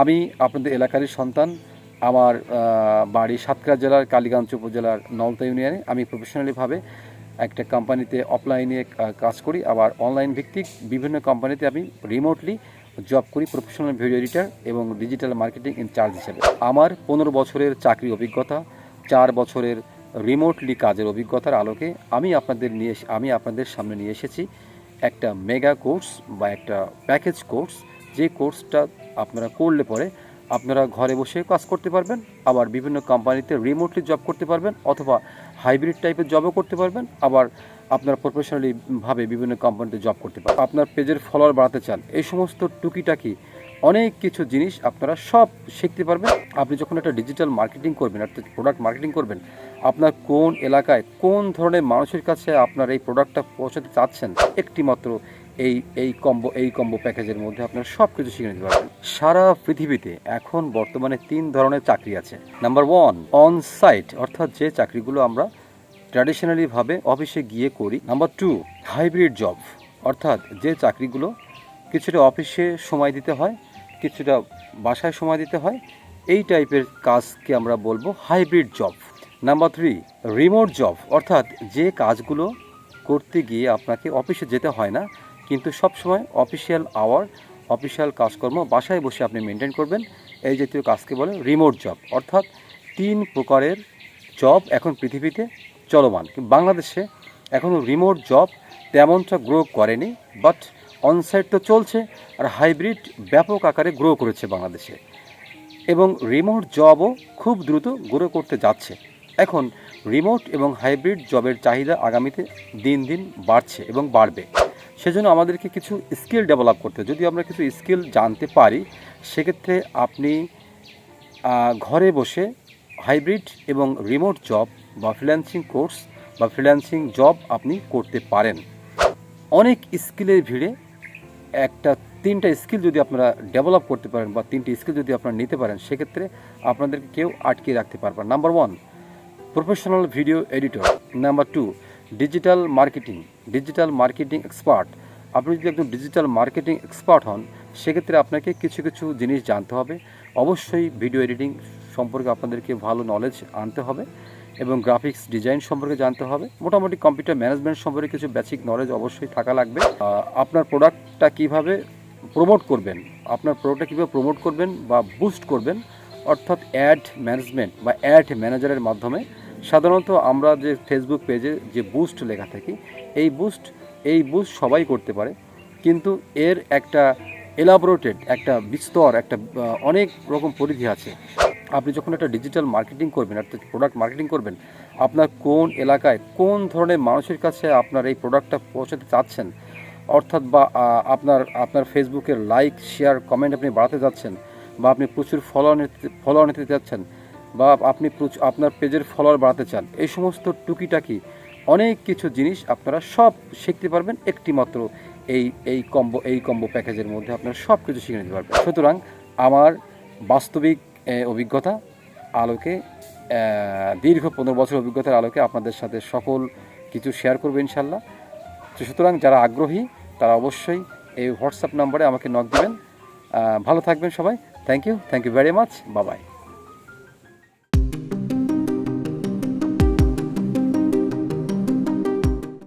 আমি আপনাদের এলাকারই সন্তান। আমার বাড়ি সাতক্ষীরা জেলার কালীগঞ্জ উপজেলার নলতা ইউনিয়নে। আমি প্রফেশনালিভাবে একটা কোম্পানিতে অফলাইনে কাজ করি। আবার অনলাইন ভিত্তিক বিভিন্ন কোম্পানিতে আমি রিমোটলি জব করি প্রফেশনাল ভিডিও এডিটর এবং ডিজিটাল মার্কেটিং ইনচার্জ হিসেবে। আমার পনেরো বছরের চাকরি অভিজ্ঞতা, চার বছরের রিমোটলি কাজের অভিজ্ঞতার আলোকে আমি আপনাদের নিয়ে আমি আপনাদের সামনে নিয়ে এসেছি একটা মেগা কোর্স বা একটা প্যাকেজ কোর্স যে কোর্সটা আপনারা করলে পরে আপনারা ঘরে বসে কাজ করতে পারবেন, আবার বিভিন্ন কোম্পানিতে রিমোটলি জব করতে পারবেন অথবা হাইব্রিড টাইপের জবও করতে পারবেন, আবার আপনার প্রফেশনালিভাবে বিভিন্ন কোম্পানিতে জব করতে পারবেন। আপনার পেজের ফলোয়ার বাড়াতে চান, এই সমস্ত টুকিটাকি অনেক কিছু জিনিস আপনারা সব শিখতে পারবেন। আপনি যখন একটা ডিজিটাল মার্কেটিং করবেন, অর্থাৎ প্রোডাক্ট মার্কেটিং করবেন, আপনার কোন এলাকায় কোন ধরনের মানুষের কাছে আপনার এই প্রোডাক্টটা পৌঁছাতে চাচ্ছেন একটি মাত্র এই এই কম্বো এই কম্বো প্যাকেজের মধ্যে আপনারা সব কিছু শিখে নিতে পারবেন। সারা পৃথিবীতে এখন বর্তমানে তিন ধরনের চাকরি আছে। নাম্বার ওয়ান অন সাইট অর্থাৎ যে চাকরিগুলো আমরা ট্র্যাডিশনালি ভাবে অফিসে গিয়ে করি। নাম্বার টু হাইব্রিড জব অর্থাৎ যে চাকরিগুলো কিছুটা অফিসে সময় দিতে হয়, কিছুটা বাসায় সময় দিতে হয়, এই টাইপের কাজকে আমরা বলব hybrid job number three remote job অর্থাৎ যে কাজগুলো করতে গিয়ে আপনাকে অফিসে যেতে হয় না কিন্তু সবসময় অফিসিয়াল আওয়ার অফিসিয়াল কাজকর্ম বাসায় বসে আপনি মেনটেন করবেন। এই জাতীয় কাজকে বলে রিমোট জব অর্থাৎ তিন প্রকারের জব এখন পৃথিবীতে চলমান। বাংলাদেশে এখনও রিমোট জব তেমনটা গ্রো করেনি বাট অনসাইট তো চলছে আর হাইব্রিড ব্যাপক আকারে গ্রো করেছে বাংলাদেশে। এবং রিমোট জবও খুব দ্রুত গ্রো করতে যাচ্ছে। এখন রিমোট এবং হাইব্রিড জবের চাহিদা আগামীতে দিন দিন বাড়ছে এবং বাড়বে। সেজন্য আমাদেরকে কিছু স্কিল ডেভেলপ করতে। যদি আমরা কিছু স্কিল জানতে পারি, সেক্ষেত্রে আপনি ঘরে বসে হাইব্রিড এবং রিমোট জব বা ফ্রিল্যান্সিং কোর্স বা ফ্রিল্যান্সিং জব আপনি করতে পারেন। অনেক স্কিলের ভিড়ে একটা, তিনটা স্কিল যদি আপনারা ডেভেলপ করতে পারেন বা তিনটি স্কিল যদি আপনারা নিতে পারেন, সেক্ষেত্রে আপনাদেরকে কেউ আটকে রাখতে পারবেন number one, professional video editor. Number two digital marketing digital marketing expert. আপনি যদি একজন ডিজিটাল মার্কেটিং এক্সপার্ট হন, সেক্ষেত্রে আপনাকে কিছু কিছু জিনিস জানতে হবে। অবশ্যই ভিডিও এডিটিং সম্পর্কে আপনাদেরকে ভালো নলেজ আনতে হবে এবং গ্রাফিক্স ডিজাইন সম্পর্কে জানতে হবে। মোটামুটি কম্পিউটার ম্যানেজমেন্ট সম্পর্কে কিছু বেসিক নলেজ অবশ্যই থাকা লাগবে। আপনার প্রোডাক্টটা কীভাবে প্রমোট করবেন, আপনার প্রোডাক্টটা কীভাবে প্রমোট করবেন বা বুস্ট করবেন, অর্থাৎ অ্যাড ম্যানেজমেন্ট বা অ্যাড ম্যানেজারের মাধ্যমে সাধারণত আমরা যে ফেসবুক পেজে যে বুস্ট লেখা থাকি, এই বুস্ট এই বুস্ট সবাই করতে পারে। কিন্তু এর একটা এলাবোরেটেড একটা বিস্তর, একটা অনেক রকম পরিধি আছে। আপনি যখন একটা ডিজিটাল মার্কেটিং করবেন অর্থাৎ প্রোডাক্ট মার্কেটিং করবেন, আপনার কোন এলাকায় কোন ধরনের মানুষের কাছে আপনার এই প্রোডাক্টটা পৌঁছাতে চাচ্ছেন, অর্থাৎ বা আপনার আপনার ফেসবুকের লাইক শেয়ার কমেন্ট আপনি বাড়াতে যাচ্ছেন, বা আপনি প্রচুর ফলোয়ার নিতে নিতে যাচ্ছেন বা আপনি আপনার পেজের ফলোয়ার বাড়াতে চান, এই সমস্ত টুকিটাকি অনেক কিছু জিনিস আপনারা সব শিখতে পারবেন একটি মাত্র এই এই কম্বো এই কম্বো প্যাকেজের মধ্যে আপনারা সব কিছু শিখে নিতে পারবেন। সুতরাং আমার বাস্তবিক অভিজ্ঞতা আলোকে দীর্ঘ পনেরো বছর অভিজ্ঞতার আলোকে আপনাদের সাথে সকল কিছু শেয়ার করব ইনশাল্লাহ সুতরাং যারা আগ্রহী, তারা অবশ্যই এই হোয়াটসঅ্যাপ নম্বরে আমাকে নক দেবেন। ভালো থাকবেন সবাই। Thank you thank you very much Babai